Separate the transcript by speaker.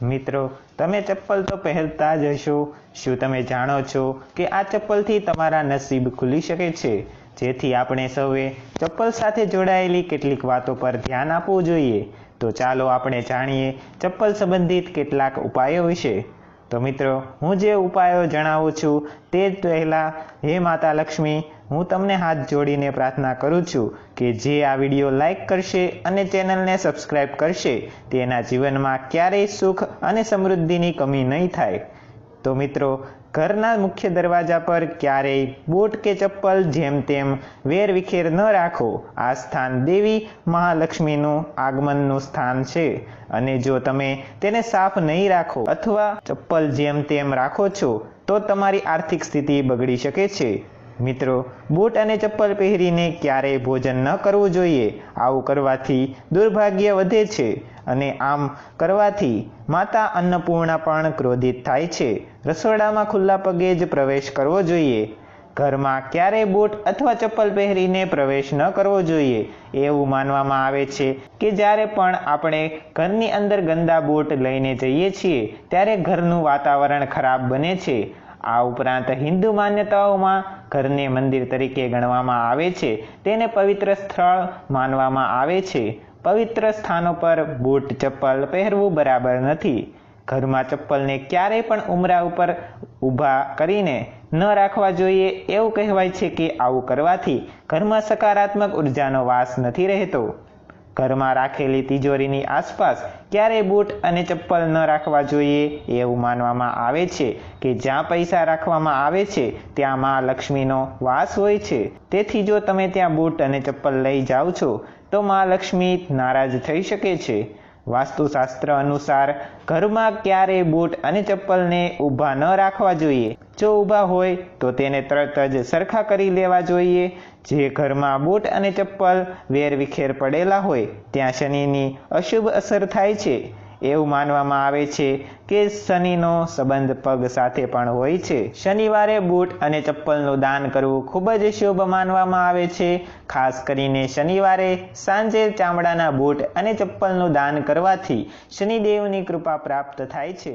Speaker 1: મિત્રો, તમે ચપ્પલ તો પહેરતા જ હશો. શું તમે જાણો છો કે આ ચપ્પલથી તમારા નસીબ ખુલી શકે છે? જેથી આપણે સૌએ ચપ્પલ સાથે જોડાયેલી કેટલીક વાતો પર ધ્યાન આપવું જોઈએ. તો ચાલો આપણે જાણીએ ચપ્પલ સંબંધિત કેટલાક ઉપાયો વિશે. તો મિત્રો, હું જે ઉપાયો જણાવું છું તે જ પહેલાં, હે માતા લક્ષ્મી હું તમને હાથ જોડીને પ્રાર્થના કરું છું કે જે આ વીડિયો લાઈક કરશે અને ચેનલને સબસ્ક્રાઈબ કરશે, તેના જીવનમાં ક્યારેય સુખ અને સમૃદ્ધિની કમી નહીં થાય. તો મિત્રો, ઘરના મુખ્ય દરવાજા પર ક્યારેય બૂટ કે ચપ્પલ જેમ તેમ વેર વિખેર ન રાખો. આ સ્થાન દેવી મહાલક્ષ્મીનું આગમનનું સ્થાન છે. અને જો તમે તેને સાફ નહીં રાખો અથવા ચપ્પલ જેમ તેમ રાખો છો, તો તમારી આર્થિક સ્થિતિ બગડી શકે છે. મિત્રો, બૂટ અને ચપ્પલ પહેરીને ક્યારેય ભોજન ન કરવું જોઈએ. આવું કરવાથી દુર્ભાગ્ય વધે છે અને આમ કરવાથી માતા અન્નપૂર્ણા પણ ક્રોધિત થાય છે. રસોડામાં ખુલ્લા પગે જ પ્રવેશ કરવો જોઈએ. ઘરમાં ક્યારેય બૂટ અથવા ચપ્પલ પહેરીને પ્રવેશ ન કરવો જોઈએ. એવું માનવામાં આવે છે કે જ્યારે પણ આપણે ઘરની અંદર ગંદા બૂટ લઈને જઈએ છીએ, ત્યારે ઘરનું વાતાવરણ ખરાબ બને છે. આ ઉપરાંત હિન્દુ માન્યતાઓમાં ઘરને મંદિર તરીકે ગણવામાં આવે છે. તેને પવિત્ર સ્થળ માનવામાં આવે છે. પવિત્ર સ્થાનો પર બૂટ ચપ્પલ પહેરવું બરાબર નથી. ઘરમાં ચપ્પલને ક્યારેય પણ ઉમરા ઉપર ઊભા કરીને ન રાખવા જોઈએ એવું કહેવાય છે કે આવું કરવાથી ઘરમાં સકારાત્મક ઉર્જાનો વાસ નથી રહેતો. ઘરમાં રાખેલી તિજોરીની આસપાસ ક્યારેય બૂટ અને ચપ્પલ ન રાખવા જોઈએ એવું માનવામાં આવે છે કે જ્યાં પૈસા રાખવામાં આવે છે ત્યાં માં લક્ષ્મીનો વાસ હોય છે. તેથી જો તમે ત્યાં બૂટ અને ચપ્પલ લઈ જાઓ છો, તો માં લક્ષ્મી નારાજ થઈ શકે છે. વાસ્તુશાસ્ત્ર અનુસાર ઘરમાં ક્યારેય બૂટ અને ચપ્પલને ઊભા ન રાખવા જોઈએ. જો ઊભા હોય, તો તેને તરત જ સરખા કરી લેવા જોઈએ. જે ઘરમાં બૂટ અને ચપ્પલ વેરવિખેર પડેલા હોય, ત્યાં શનિની અશુભ અસર થાય છે. એવું માનવામાં આવે છે કે શનિનો સંબંધ પગ સાથે પણ હોય છે. શનિવારે બૂટ અને ચપ્પલનું દાન કરવું ખૂબ જ શુભ માનવામાં આવે છે. ખાસ કરીને શનિવારે સાંજે ચામડાના બૂટ અને ચપ્પલનું દાન કરવાથી શનિદેવની કૃપા પ્રાપ્ત થાય છે.